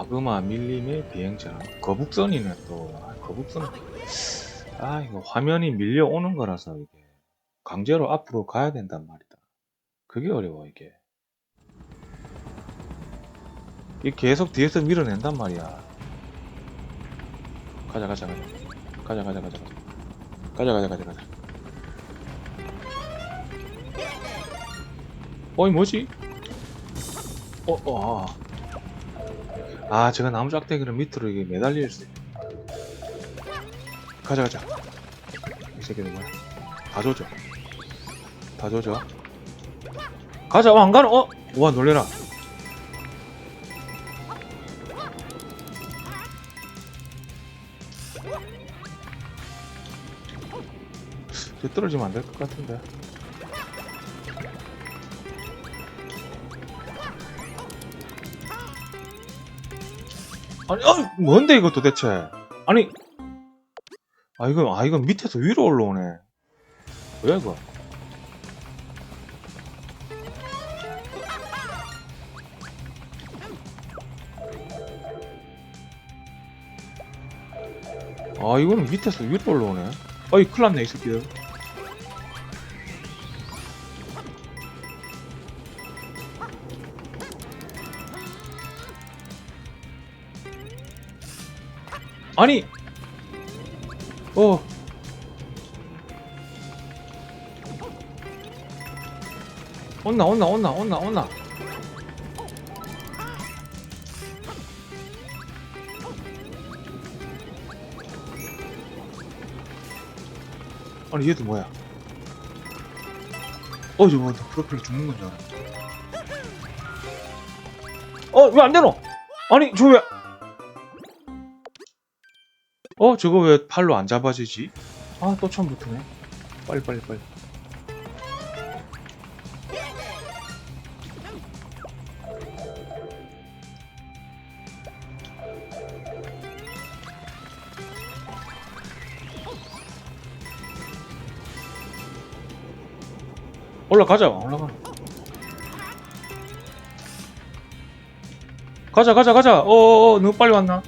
아브마 밀림의 비행장. 거북선이네 또. 아, 거북선. 아 이거 화면이 밀려오는 거라서 이게 강제로 앞으로 가야 된단 말이다. 그게 어려워 이게. 이 계속 뒤에서 밀어낸단 말이야. 가자 가자 가자. 가자 가자 가자 가자. 가자 가자 가자 어이 뭐지? 어 어 아. 아, 제가 나무 짝대기를 밑으로 이게 매달릴 수 있... 가자, 가자. 이 새끼들 뭐야. 다 조져. 다 조져. 가자, 어, 안 가노? 어? 와, 놀래라. 저 떨어지면 안 될 것 같은데. 아니, 아, 뭔데 이거 도대체? 아니, 아 이거, 아 이거 밑에서 위로 올라오네. 뭐야 이거? 아 이거는 밑에서 위로 올라오네. 어이 큰일 났네 이 새끼들. 아니! 어. 온나 온나 온나 온나 온나. 아니 얘도 뭐야? 어 저거 뭐, 프로필 죽는 건 줄 알았네. 어왜 안 되노? 아니 저왜 어 저거 왜 팔로 안 잡아지지? 아 또 처음부터네 빨리 빨리 빨리 올라가자 올라가 가자 가자 가자 어어어 너무 빨리 왔나?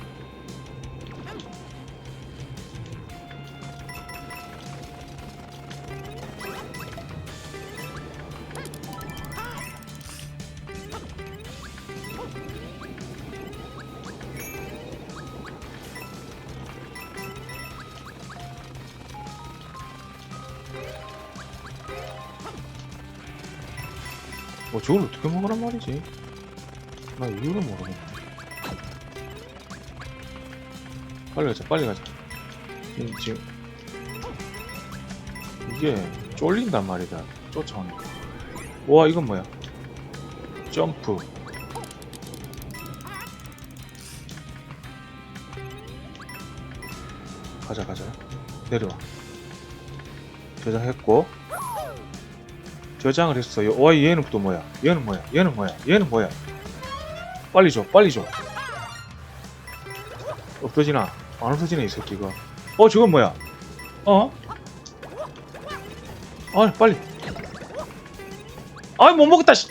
뭐 저걸 어떻게 먹으란 말이지? 나 이유를 모르겠네. 빨리 가자, 빨리 가자. 이- 지금 이게 쫄린단 말이다. 쫓아오니까. 와, 이건 뭐야? 점프. 가자, 가자. 내려와. 저장했고. 저장을 했어요. 와 얘는 또 뭐야? 얘는 뭐야? 얘는 뭐야? 얘는 뭐야? 빨리 줘, 빨리 줘. 없어지나? 안 없어지네 이 새끼가. 어 저건 뭐야? 어? 아 빨리. 아이 못 먹었다. 씨.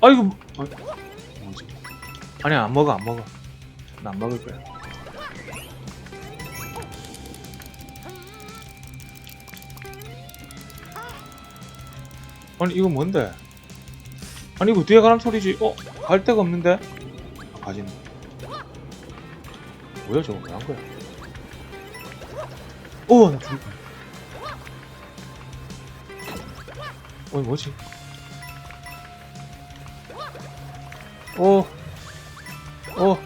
아이고. 아, 뭐지? 아니 안 먹어 안 먹어. 나 안 먹을 거야. 아니 이거 뭔데? 아니 이거 뒤에 가는 소리지? 어? 갈 데가 없는데? 아, 가지네 뭐야 저거 왜한 거야? 어, 나 죽을 뻔. 어이 뭐지? 어, 어.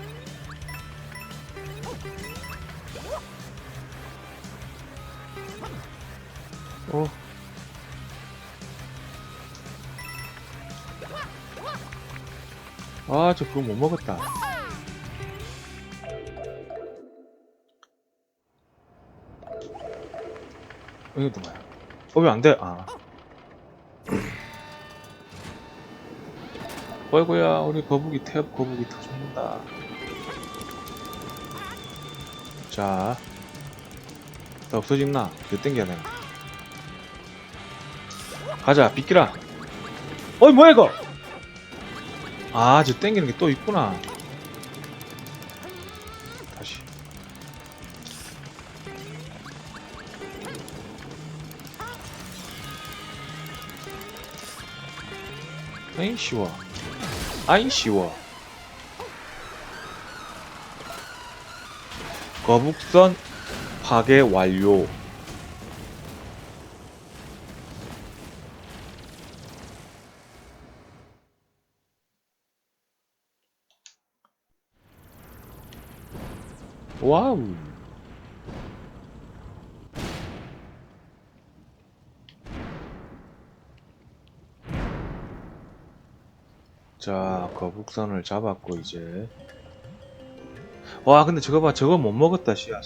어. 아, 저 그거 못 먹었다. 이것도 뭐야? 어, 왜 안 돼? 아. 어이구야, 우리 거북이, 태엽 거북이 다 죽는다. 자. 다 없어졌나? 몇 땡겨야 되나? 가자, 비키라! 어이 뭐야 이거 아 저 땡기는 게 또 있구나. 다시. 아이 쉬워. 아이 쉬워. 거북선 파괴 완료 와우. 자 거북선을 잡았고 이제. 와 근데 저거 봐 저거 못 먹었다 씨앗